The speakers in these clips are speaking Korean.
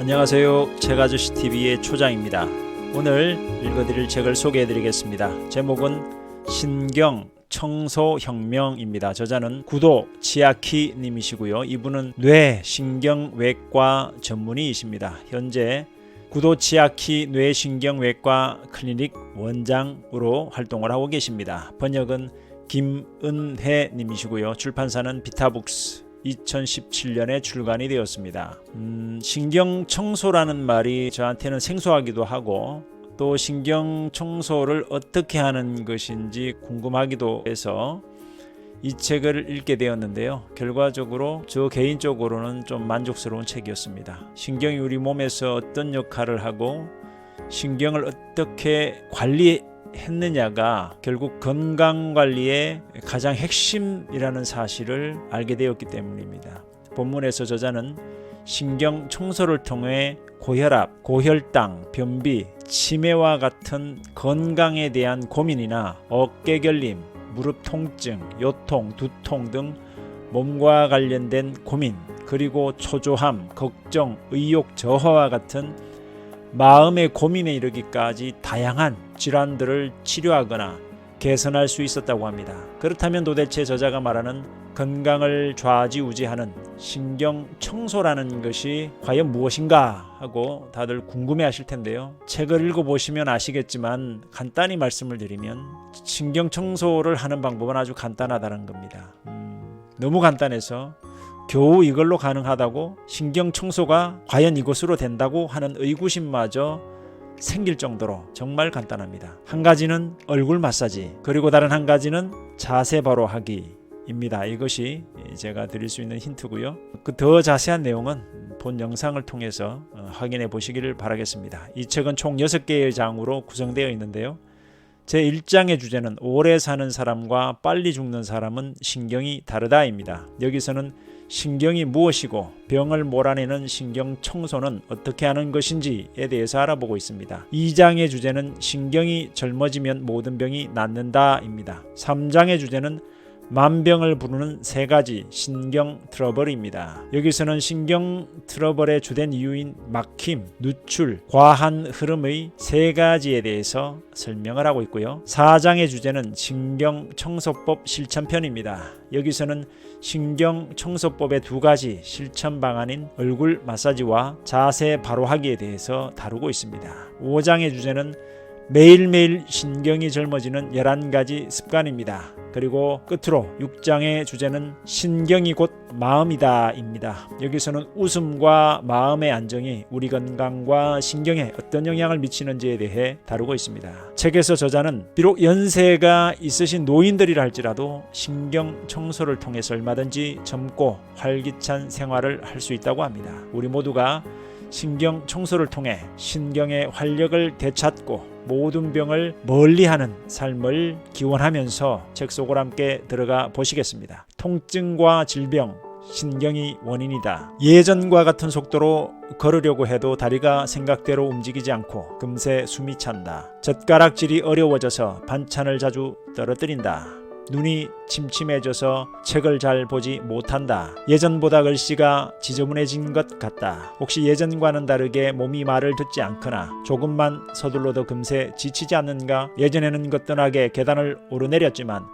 안녕하세요. 책아저씨 TV의 초장입니다. 오늘 읽어드릴 책을 소개해드리겠습니다. 제목은 신경 청소 혁명입니다. 저자는 구도 치아키 님이시고요. 이분은 뇌 신경외과 전문의이십니다. 현재 구도 치아키 뇌신경외과 클리닉 원장으로 활동을 하고 계십니다. 번역은 김은혜 님이시고요. 출판사는 비타북스 2017년에 출간이 되었습니다. 음, 신경 청소라는 말이 저한테는 생소하기도 하고 또 신경 청소를 어떻게 하는 것인지 궁금하기도 해서 이 책을 읽게 되었는데요. 결과적으로 저 개인적으로는 좀 만족스러운 책이었습니다. 신경이 우리 몸에서 어떤 역할을 하고 신경을 어떻게 관리 했느냐가 결국 건강 관리의 가장 핵심이라는 사실을 알게 되었기 때문입니다. 본문에서 저자는 신경 청소를 통해 고혈압, 고혈당, 변비, 치매와 같은 건강에 대한 고민이나 어깨 결림, 무릎 통증, 요통, 두통 등 몸과 관련된 고민, 그리고 초조함, 걱정, 의욕 저하와 같은 마음의 고민에 이르기까지 다양한 질환들을 치료하거나 개선할 수 있었다고 합니다. 그렇다면 도대체 저자가 말하는 건강을 좌지우지하는 신경 청소라는 것이 과연 무엇인가 하고 다들 궁금해 하실 텐데요. 책을 읽어보시면 아시겠지만 간단히 말씀을 드리면 신경 청소를 하는 방법은 아주 간단하다는 겁니다. 음, 너무 간단해서 겨우 이걸로 가능하다고 신경 청소가 과연 이것으로 된다고 하는 의구심마저 생길 정도로 정말 간단합니다. 한 가지는 얼굴 마사지, 그리고 다른 한 가지는 자세 바로 하기 입니다. 이것이 제가 드릴 수 있는 힌트고요. 그 더 자세한 내용은 본 영상을 통해서 어, 확인해 보시기를 바라겠습니다. 이 책은 총 6개의 장으로 구성되어 있는데요. 제 1장의 주제는 오래 사는 사람과 빨리 죽는 사람은 신경이 다르다입니다. 여기서는 신경이 무엇이고 병을 몰아내는 신경 청소는 어떻게 하는 것인지에 대해서 알아보고 있습니다. 2장의 주제는 신경이 젊어지면 모든 병이 낫는다입니다. 3장의 주제는 만병을 부르는 세 가지 신경 트러블입니다. 여기서는 신경 트러블의 주된 이유인 막힘, 누출, 과한 흐름의 세 가지에 대해서 설명을 하고 있고요. 4장의 주제는 신경 청소법 실천편입니다. 여기서는 신경 청소법의 두 가지 실천 방안인 얼굴 마사지와 자세 바로 하기에 대해서 다루고 있습니다. 5장의 주제는 매일매일 신경이 젊어지는 11가지 습관입니다. 그리고 끝으로 6장의 주제는 신경이 곧 마음이다입니다. 여기서는 웃음과 마음의 안정이 우리 건강과 신경에 어떤 영향을 미치는지에 대해 다루고 있습니다. 책에서 저자는 비록 연세가 있으신 노인들이라 할지라도 신경 청소를 통해서 얼마든지 젊고 활기찬 생활을 할 수 있다고 합니다. 우리 모두가 신경 청소를 통해 신경의 활력을 되찾고 모든 병을 멀리하는 삶을 기원하면서 책 속으로 함께 들어가 보시겠습니다. 통증과 질병, 신경이 원인이다. 예전과 같은 속도로 걸으려고 해도 다리가 생각대로 움직이지 않고 금세 숨이 찬다. 젓가락질이 어려워져서 반찬을 자주 떨어뜨린다. 눈이 침침해져서 책을 잘 보지 못한다. 예전보다 글씨가 지저분해진 것 같다. 혹시 예전과는 다르게 몸이 말을 듣지 않거나 조금만 서둘러도 금세 지치지 않는가? 예전에는 거뜬하게 계단을 오르내렸지만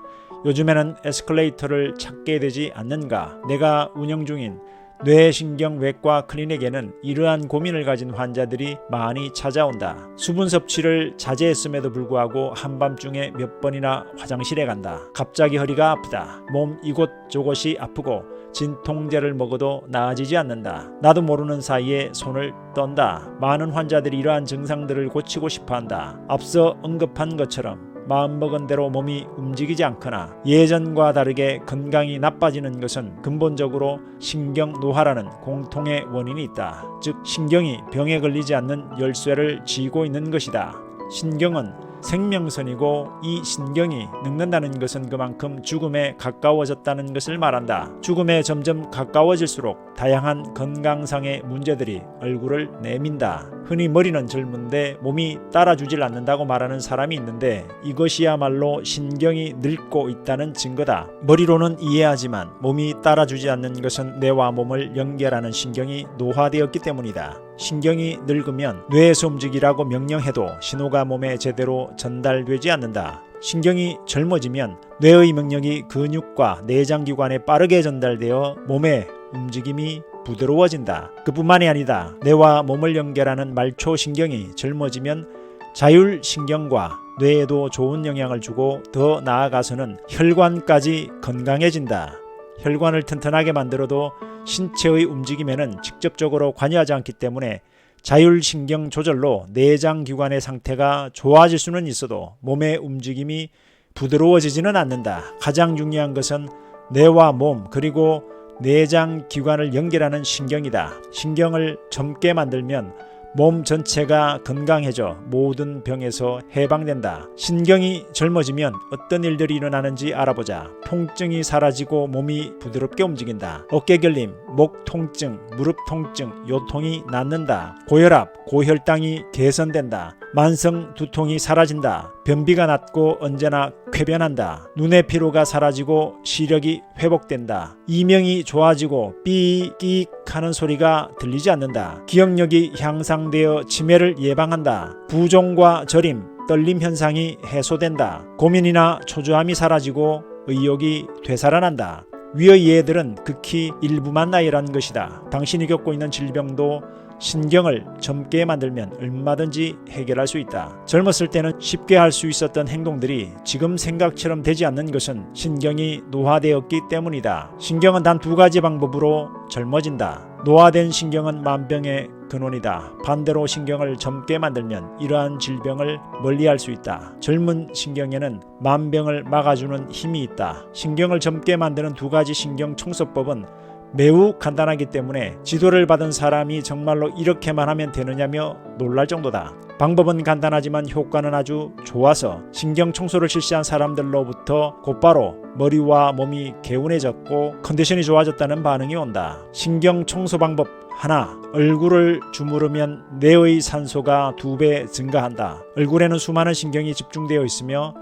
요즘에는 에스컬레이터를 찾게 되지 않는가? 내가 운영 중인 뇌신경외과 클리닉에는 이러한 고민을 가진 환자들이 많이 찾아온다. 수분 섭취를 자제했음에도 불구하고 한밤중에 몇 번이나 화장실에 간다. 갑자기 허리가 아프다. 몸 이곳 저곳이 아프고 진통제를 먹어도 나아지지 않는다. 나도 모르는 사이에 손을 떤다. 많은 환자들이 이러한 증상들을 고치고 싶어 한다. 앞서 언급한 것처럼 마음먹은 대로 몸이 움직이지 않거나 예전과 다르게 건강이 나빠지는 것은 근본적으로 신경 노화라는 공통의 원인이 있다. 즉 신경이 병에 걸리지 않는 열쇠를 쥐고 있는 것이다. 신경은 생명선이고 이 신경이 늙는다는 것은 그만큼 죽음에 가까워졌다는 것을 말한다. 죽음에 점점 가까워질수록 다양한 건강상의 문제들이 얼굴을 내민다. 흔히 머리는 젊은데 몸이 따라주질 않는다고 말하는 사람이 있는데 이것이야말로 신경이 늙고 있다는 증거다. 머리로는 이해하지만 몸이 따라주지 않는 것은 뇌와 몸을 연결하는 신경이 노화되었기 때문이다. 신경이 늙으면 뇌에서 움직이라고 명령해도 신호가 몸에 제대로 전달되지 않는다. 신경이 젊어지면 뇌의 명령이 근육과 내장기관에 빠르게 전달되어 몸의 움직임이 부드러워진다. 그뿐만이 아니다. 뇌와 몸을 연결하는 말초 신경이 젊어지면 자율 신경과 뇌에도 좋은 영향을 주고 더 나아가서는 혈관까지 건강해진다. 혈관을 튼튼하게 만들어도 신체의 움직임에는 직접적으로 관여하지 않기 때문에 자율신경 조절로 내장 기관의 상태가 좋아질 수는 있어도 몸의 움직임이 부드러워지지는 않는다. 가장 중요한 것은 뇌와 몸 그리고 내장 기관을 연결하는 신경이다. 신경을 젊게 만들면 몸 전체가 건강해져 모든 병에서 해방된다. 신경이 젊어지면 어떤 일들이 일어나는지 알아보자. 통증이 사라지고 몸이 부드럽게 움직인다. 어깨 결림, 목 통증, 무릎 통증, 요통이 낫는다. 고혈압, 고혈당이 개선된다. 만성 두통이 사라진다. 변비가 낫고 언제나 쾌변한다. 눈의 피로가 사라지고 시력이 회복된다. 이명이 좋아지고 삐익 하는 소리가 들리지 않는다. 기억력이 향상되어 치매를 예방한다. 부종과 저림, 떨림 현상이 해소된다. 고민이나 초조함이 사라지고 의욕이 되살아난다. 위의 예들은 극히 일부만 나열한 것이다. 당신이 겪고 있는 질병도 신경을 젊게 만들면 얼마든지 해결할 수 있다. 젊었을 때는 쉽게 할 수 있었던 행동들이 지금 생각처럼 되지 않는 것은 신경이 노화되었기 때문이다. 신경은 단 두 가지 방법으로 젊어진다. 노화된 신경은 만병의 근원이다. 반대로 신경을 젊게 만들면 이러한 질병을 멀리할 수 있다. 젊은 신경에는 만병을 막아주는 힘이 있다. 신경을 젊게 만드는 두 가지 신경 청소법은 매우 간단하기 때문에 지도를 받은 사람이 정말로 이렇게만 하면 되느냐며 놀랄 정도다. 방법은 간단하지만 효과는 아주 좋아서 신경 청소를 실시한 사람들로부터 곧바로 머리와 몸이 개운해졌고 컨디션이 좋아졌다는 반응이 온다. 신경 청소 방법 하나, 얼굴을 주무르면 뇌의 산소가 두 배 증가한다. 얼굴에는 수많은 신경이 집중되어 있으며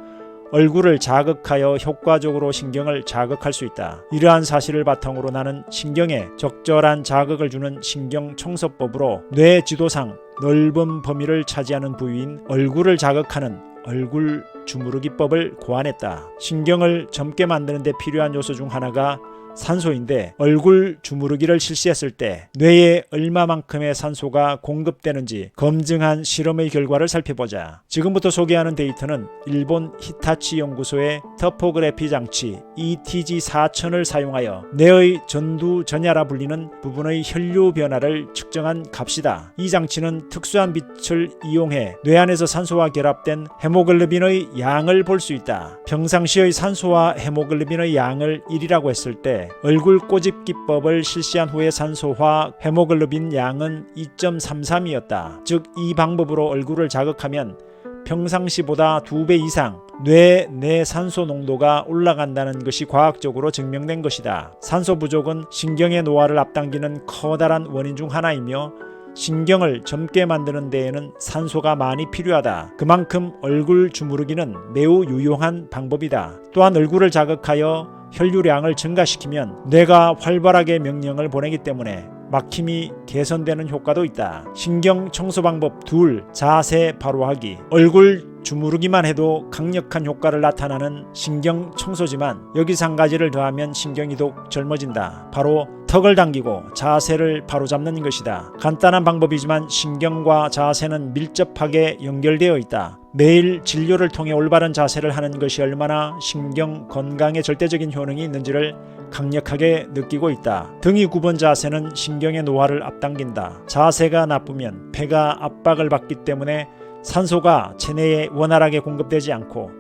얼굴을 자극하여 효과적으로 신경을 자극할 수 있다. 이러한 사실을 바탕으로 나는 신경에 적절한 자극을 주는 신경 청소법으로 뇌 지도상 넓은 범위를 차지하는 부위인 얼굴을 자극하는 얼굴 주무르기법을 고안했다. 신경을 젊게 만드는 데 필요한 요소 중 하나가 산소인데 얼굴 주무르기를 실시했을 때 뇌에 얼마만큼의 산소가 공급되는지 검증한 실험의 결과를 살펴보자. 지금부터 소개하는 데이터는 일본 히타치 연구소의 터포그래피 장치 ETG4000을 사용하여 뇌의 전두전야라 불리는 부분의 혈류 변화를 측정한 값이다. 이 장치는 특수한 빛을 이용해 뇌 안에서 산소와 결합된 헤모글로빈의 양을 볼 수 있다. 평상시의 산소와 헤모글로빈의 양을 1이라고 했을 때 얼굴 꼬집 기법을 실시한 후의 산소와 헤모글로빈 양은 2.33이었다. 즉 이 방법으로 얼굴을 자극하면 평상시보다 두배 이상 뇌 내 산소 농도가 올라간다는 것이 과학적으로 증명된 것이다. 산소 부족은 신경의 노화를 앞당기는 커다란 원인 중 하나이며 신경을 젊게 만드는 데에는 산소가 많이 필요하다. 그만큼 얼굴 주무르기는 매우 유용한 방법이다. 또한 얼굴을 자극하여 혈류량을 증가시키면 뇌가 활발하게 명령을 보내기 때문에 막힘이 개선되는 효과도 있다. 신경 청소 방법 둘, 자세 바로하기. 얼굴 주무르기만 해도 강력한 효과를 나타나는 신경 청소지만 여기서 한 가지를 더하면 신경이 더욱 젊어진다. 바로 턱을 당기고 자세를 바로잡는 것이다. 간단한 방법이지만 신경과 자세는 밀접하게 연결되어 있다. 매일 진료를 통해 올바른 자세를 하는 것이 얼마나 신경 건강에 절대적인 효능이 있는지를 강력하게 느끼고 있다. 등이 굽은 자세는 신경의 노화를 앞당긴다. 자세가 나쁘면 폐가 압박을 받기 때문에 산소가 체내에 원활하게 공급되지 않고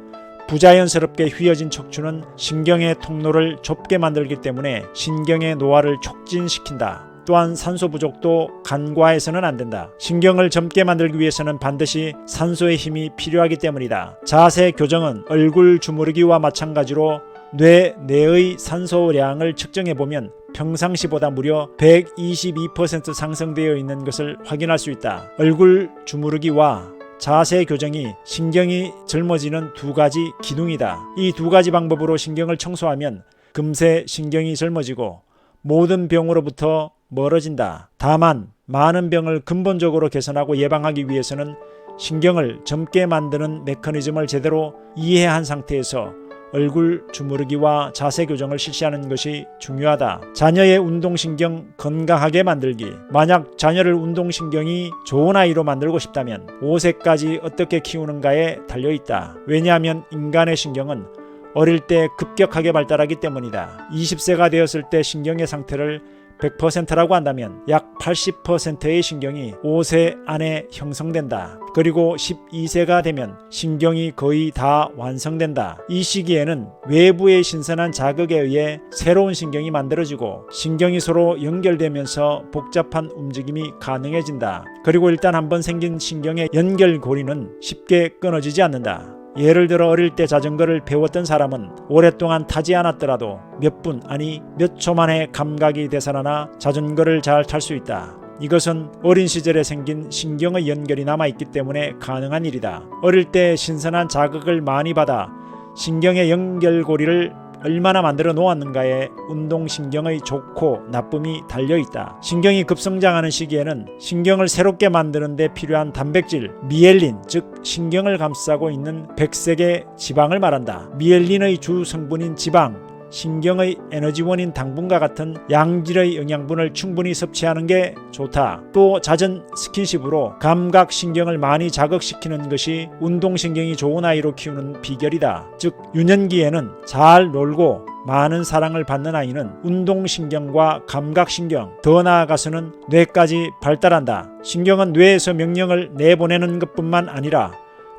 부자연스럽게 휘어진 척추는 신경의 통로를 좁게 만들기 때문에 신경의 노화를 촉진시킨다. 또한 산소 부족도 간과해서는 안 된다. 신경을 젊게 만들기 위해서는 반드시 산소의 힘이 필요하기 때문이다. 자세 교정은 얼굴 주무르기와 마찬가지로 뇌 내의 산소량을 측정해 보면 평상시보다 무려 122% 상승되어 있는 것을 확인할 수 있다. 얼굴 주무르기와 자세 교정이 신경이 젊어지는 두 가지 기둥이다. 이 두 가지 방법으로 신경을 청소하면 금세 신경이 젊어지고 모든 병으로부터 멀어진다. 다만 많은 병을 근본적으로 개선하고 예방하기 위해서는 신경을 젊게 만드는 메커니즘을 제대로 이해한 상태에서 얼굴 주무르기와 자세 교정을 실시하는 것이 중요하다. 자녀의 운동신경 건강하게 만들기. 만약 자녀를 운동신경이 좋은 아이로 만들고 싶다면 5세까지 어떻게 키우는가에 달려 있다. 왜냐하면 인간의 신경은 어릴 때 급격하게 발달하기 때문이다. 20세가 되었을 때 신경의 상태를 100%라고 한다면 약 80%의 신경이 5세 안에 형성된다. 그리고 12세가 되면 신경이 거의 다 완성된다. 이 시기에는 외부의 신선한 자극에 의해 새로운 신경이 만들어지고 신경이 서로 연결되면서 복잡한 움직임이 가능해진다. 그리고 일단 한번 생긴 신경의 연결고리는 쉽게 끊어지지 않는다. 예를 들어 어릴 때 자전거를 배웠던 사람은 오랫동안 타지 않았더라도 몇 분 아니 몇 초 만에 감각이 되살아나 자전거를 잘 탈 수 있다. 이것은 어린 시절에 생긴 신경의 연결이 남아 있기 때문에 가능한 일이다. 어릴 때 신선한 자극을 많이 받아 신경의 연결고리를 얼마나 만들어 놓았는가에 운동신경의 좋고 나쁨이 달려 있다. 신경이 급성장하는 시기에는 신경을 새롭게 만드는 데 필요한 단백질, 미엘린, 즉 신경을 감싸고 있는 백색의 지방을 말한다. 미엘린의 주 성분인 지방, 신경의 에너지원인 당분과 같은 양질의 영양분을 충분히 섭취하는 게 좋다. 또 잦은 스킨십으로 감각 신경을 많이 자극시키는 것이 운동신경이 좋은 아이로 키우는 비결이다. 즉 유년기에는 잘 놀고 많은 사랑을 받는 아이는 운동신경과 감각신경, 더 나아가서는 뇌까지 발달한다. 신경은 뇌에서 명령을 내보내는 것뿐만 아니라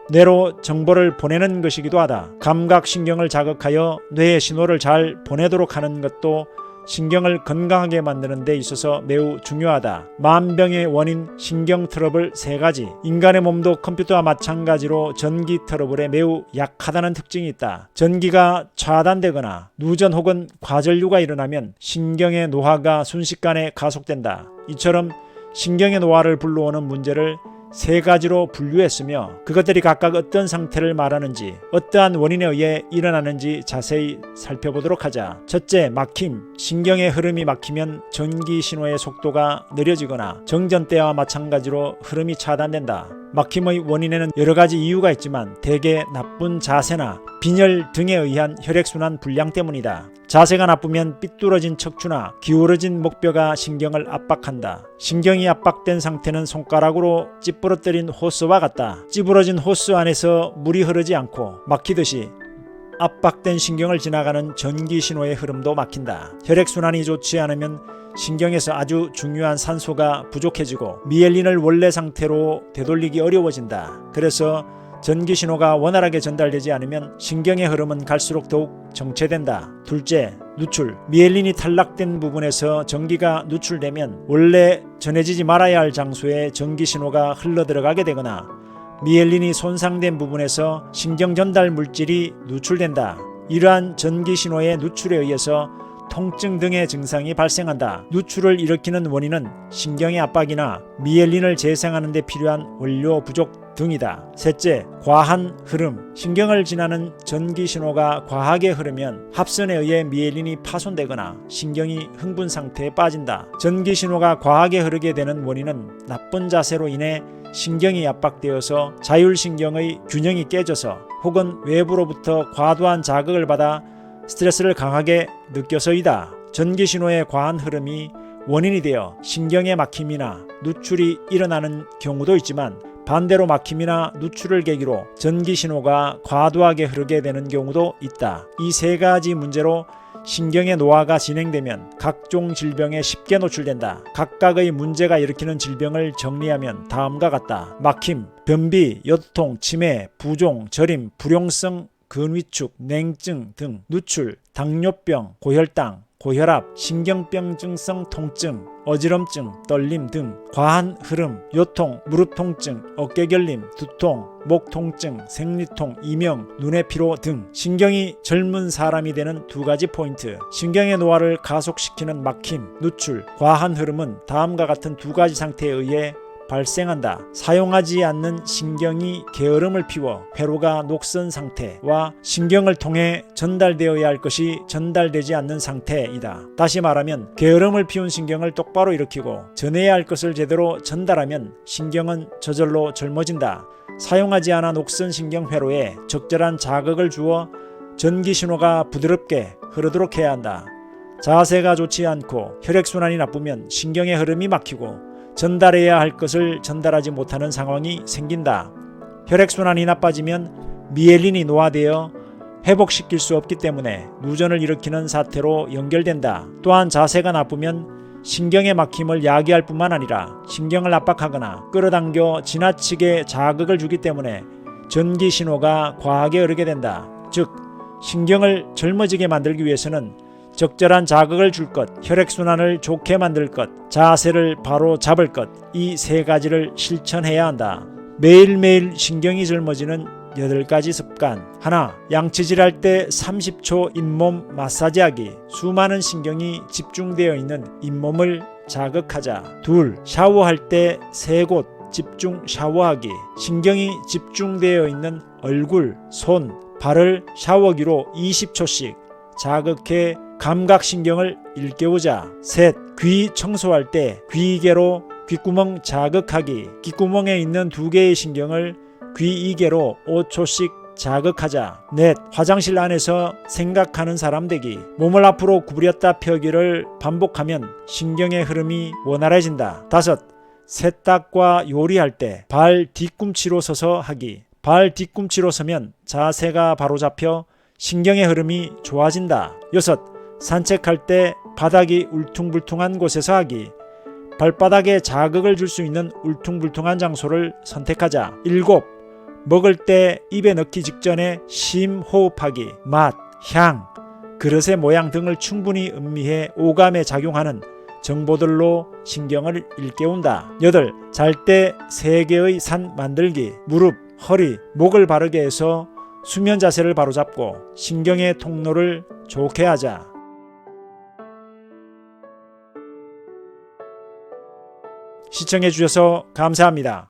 뇌로 정보를 보내는 것이기도 하다. 감각신경을 자극하여 뇌에 신호를 잘 보내도록 하는 것도 신경을 건강하게 만드는 데 있어서 매우 중요하다. 만병의 원인 신경 트러블 세 가지. 인간의 몸도 컴퓨터와 마찬가지로 전기 트러블에 매우 약하다는 특징이 있다. 전기가 차단되거나 누전 혹은 과전류가 일어나면 신경의 노화가 순식간에 가속된다. 이처럼 신경의 노화를 불러오는 문제를 세 가지로 분류했으며 그것들이 각각 어떤 상태를 말하는지 어떠한 원인에 의해 일어나는지 자세히 살펴보도록 하자. 첫째, 막힘. 신경의 흐름이 막히면 전기 신호의 속도가 느려지거나 정전 때와 마찬가지로 흐름이 차단된다. 막힘의 원인에는 여러 가지 이유가 있지만 대개 나쁜 자세나 빈혈 등에 의한 혈액순환 불량 때문이다. 자세가 나쁘면 삐뚤어진 척추나 기울어진 목뼈가 신경을 압박한다. 신경이 압박된 상태는 손가락으로 찌부러뜨린 호스와 같다. 찌부러진 호스 안에서 물이 흐르지 않고 막히듯이 압박된 신경을 지나가는 전기 신호의 흐름도 막힌다. 혈액순환이 좋지 않으면 신경에서 아주 중요한 산소가 부족해지고 미엘린을 원래 상태로 되돌리기 어려워진다. 그래서 전기 신호가 원활하게 전달되지 않으면 신경의 흐름은 갈수록 더욱 정체된다. 둘째, 누출. 미엘린이 탈락된 부분에서 전기가 누출되면 원래 전해지지 말아야 할 장소에 전기 신호가 흘러 들어가게 되거나 미엘린이 손상된 부분에서 신경 전달 물질이 누출된다. 이러한 전기 신호의 누출에 의해서 통증 등의 증상이 발생한다. 누출을 일으키는 원인은 신경의 압박이나 미엘린을 재생하는 데 필요한 원료 부족 등이다. 셋째, 과한 흐름. 신경을 지나는 전기 신호가 과하게 흐르면 합선에 의해 미엘린이 파손되거나 신경이 흥분 상태에 빠진다. 전기 신호가 과하게 흐르게 되는 원인은 나쁜 자세로 인해 신경이 압박되어서 자율신경의 균형이 깨져서 혹은 외부로부터 과도한 자극을 받아 스트레스를 강하게 느껴서이다. 전기 신호의 과한 흐름이 원인이 되어 신경의 막힘이나 누출이 일어나는 경우도 있지만 반대로 막힘이나 누출을 계기로 전기 신호가 과도하게 흐르게 되는 경우도 있다. 이 세 가지 문제로 신경의 노화가 진행되면 각종 질병에 쉽게 노출된다. 각각의 문제가 일으키는 질병을 정리하면 다음과 같다. 막힘, 변비, 요통, 치매, 부종, 저림, 불용성 근위축, 냉증 등 누출, 당뇨병, 고혈당, 고혈압, 신경병 증성 통증, 어지럼증, 떨림 등 과한 흐름, 요통, 무릎 통증, 어깨 결림, 두통, 목 통증, 생리통, 이명, 눈의 피로 등 신경이 젊은 사람이 되는 두 가지 포인트. 신경의 노화를 가속시키는 막힘, 누출, 과한 흐름은 다음과 같은 두 가지 상태에 의해 발생한다. 사용하지 않는 신경이 게으름을 피워 회로가 녹슨 상태와 신경을 통해 전달되어야 할 것이 전달되지 않는 상태이다. 다시 말하면 게으름을 피운 신경을 똑바로 일으키고 전해야 할 것을 제대로 전달하면 신경은 저절로 젊어진다. 사용하지 않아 녹슨 신경 회로에 적절한 자극을 주어 전기 신호가 부드럽게 흐르도록 해야 한다. 자세가 좋지 않고 혈액순환이 나쁘면 신경의 흐름이 막히고 전달해야 할 것을 전달하지 못하는 상황이 생긴다. 혈액순환이 나빠지면 미엘린이 노화되어 회복시킬 수 없기 때문에 누전을 일으키는 사태로 연결된다. 또한 자세가 나쁘면 신경의 막힘을 야기할 뿐만 아니라 신경을 압박하거나 끌어당겨 지나치게 자극을 주기 때문에 전기 신호가 과하게 흐르게 된다. 즉, 신경을 젊어지게 만들기 위해서는 적절한 자극을 줄 것, 혈액순환을 좋게 만들 것, 자세를 바로 잡을 것, 이 세 가지를 실천해야 한다. 매일매일 신경이 젊어지는 8가지 습관. 하나, 양치질할 때 30초 잇몸 마사지하기. 수많은 신경이 집중되어 있는 잇몸을 자극하자. 둘, 샤워할 때 세 곳 집중 샤워하기. 신경이 집중되어 있는 얼굴, 손, 발을 샤워기로 20초씩 자극해 감각신경을 일깨우자. 셋, 귀 청소할 때 귀이개로 귓구멍 자극하기. 귓구멍에 있는 두 개의 신경을 귀이개로 5초씩 자극하자. 넷, 화장실 안에서 생각하는 사람 되기. 몸을 앞으로 구부렸다 펴기를 반복하면 신경의 흐름이 원활해진다. 다섯, 세탁과 요리할 때 발 뒤꿈치로 서서 하기. 발 뒤꿈치로 서면 자세가 바로 잡혀 신경의 흐름이 좋아진다. 여섯, 산책할 때 바닥이 울퉁불퉁한 곳에서 하기. 발바닥에 자극을 줄 수 있는 울퉁불퉁한 장소를 선택하자. 일곱, 먹을 때 입에 넣기 직전에 심호흡하기. 맛, 향, 그릇의 모양 등을 충분히 음미해 오감에 작용하는 정보들로 신경을 일깨운다. 여덟, 잘때 세 개의 산 만들기. 무릎, 허리, 목을 바르게 해서 수면 자세를 바로잡고 신경의 통로를 좋게 하자. 시청해 주셔서 감사합니다.